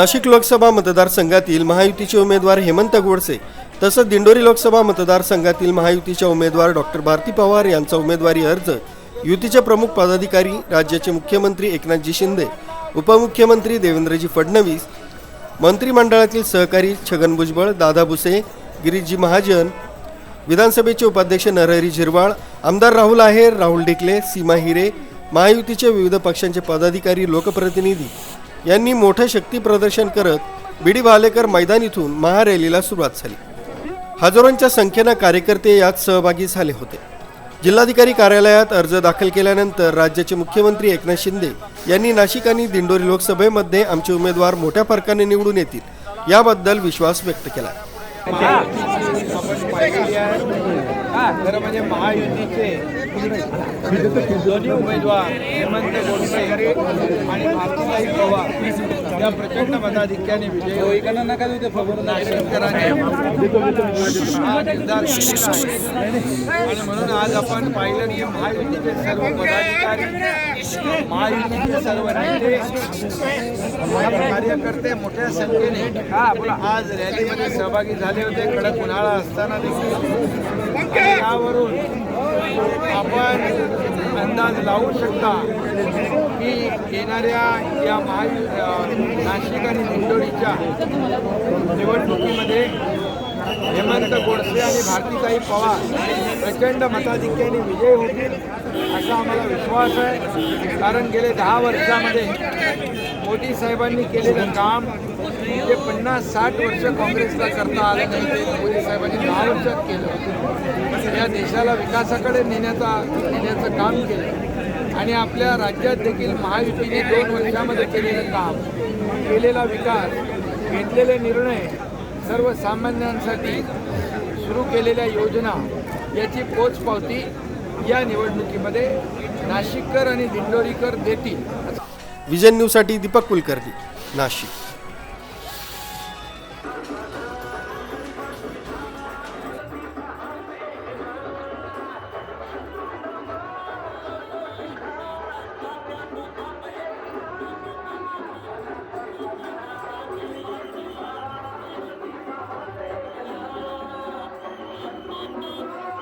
नाशिक लोकसभा मतदारसंघातील महायुतीचे उमेदवार हेमंत गोडसे तसंच दिंडोरी लोकसभा मतदारसंघातील महायुतीच्या उमेदवार डॉक्टर भारती पवार यांचा उमेदवारी अर्ज युतीचे प्रमुख पदाधिकारी राज्याचे मुख्यमंत्री एकनाथजी शिंदे उपमुख्यमंत्री देवेंद्रजी फडणवीस मंत्रिमंडळातील सहकारी छगन भुजबळ दादा भुसे गिरीशजी महाजन विधानसभेचे उपाध्यक्ष नरहरी झिरवाळ आमदार राहुल आहेर राहुल ढिकले सीमा हिरे महायुतीचे विविध पक्षांचे पदाधिकारी लोकप्रतिनिधी यांनी मोठे शक्ती प्रदर्शन करत बीडी भालेकर मैदान इथून महारॅलीला सुरुवात झाली. हजारोंच्या संख्येनं कार्यकर्ते यात सहभागी झाले होते. जिल्हाधिकारी कार्यालयात अर्ज दाखल केल्यानंतर राज्याचे मुख्यमंत्री एकनाथ शिंदे यांनी नाशिक आणि दिंडोरी लोकसभेमध्ये आमचे उमेदवार मोठ्या फरकाने निवडून येतील याबद्दल विश्वास व्यक्त केला. आपण पाहिलेली आहे खरं म्हणजे महायुतीचे दोन्ही उमेदवार हेमंत गोडसे आणि भारतीताई पवार या प्रचंड मताधिक्याने विजय होईल. आणि म्हणून आज आपण पाहिलं की महायुतीचे सर्व पदाधिकारी महायुतीचे सर्व नेते कार्यकर्ते मोठ्या संख्येने आज रॅलीमध्ये सहभागी झाले होते. कडक उन्हाळा असताना देखील. यावरून आपण अंदाज लावू शकता की येणाऱ्या या महायु नाशिक आणि दिंडोरीच्या निवडणुकीमध्ये हेमंत गोडसे आणि भारतीताई पवार प्रचंड मताधिक्याने विजय होतील असा आम्हाला विश्वास आहे. कारण गेले दहा वर्षामध्ये मोदी साहेबांनी केलेलं काम जे पन्नास साठ वर्ष काँग्रेसला करता आलं नाही ते मोदी साहेबांनी दहा वर्षात केलं. देशाला विकासाकडे नेण्याचा नेण्याचं काम केलं. आणि आपल्या राज्यात देखील महायुतीने दोन वर्षामध्ये केलेलं काम केलेला विकास घेतलेले निर्णय सर्वसामान्यांसाठी सुरू केलेल्या योजना याची पोचपावती या निवडणुकीमध्ये नाशिककर आणि दिंडोरीकर देतील. विजन न्यूजसाठी दीपक कुलकर्णी नाशिक.